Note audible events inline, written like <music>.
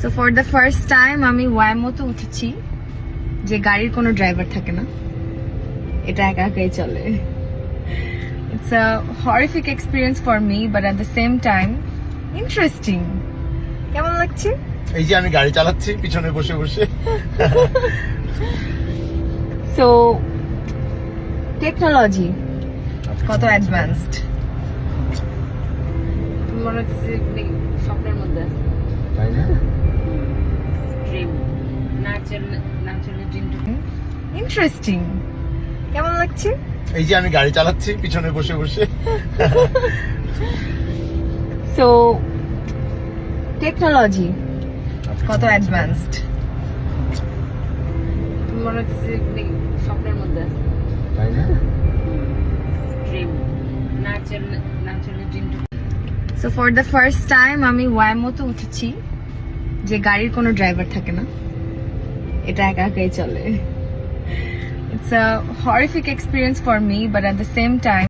So for the first time আমি ওয়াইমোতে উঠেছি যে গাড়ির কোনো ড্রাইভার থাকে না। এটা একা একাই চলে। It's a horrific experience for me but at the same time interesting কেমন লাগছে? এই যে আমি গাড়ি চালাচ্ছি পিছনে বসে বসে। <laughs> সো টেকনোলজি কত অ্যাডভান্সড মনে হচ্ছে স্বপ্নের মধ্যে আছে। তাই না? ইন্টারেস্টিং কেমন লাগছে? এই যে আমি গাড়ি চালাচ্ছি পিছনে বসে বসে। <laughs> সো টেকনোলজি কত অ্যাডভান্সড মনে হচ্ছে স্বপ্নের মধ্যে আছে। তাই না? Dream so for the first time আমি ওয়াইমোতে উঠেছি যে গাড়ির কোনো ড্রাইভার থাকে না। এটা একা একাই চলে। It's a horrific experience for me but at the same time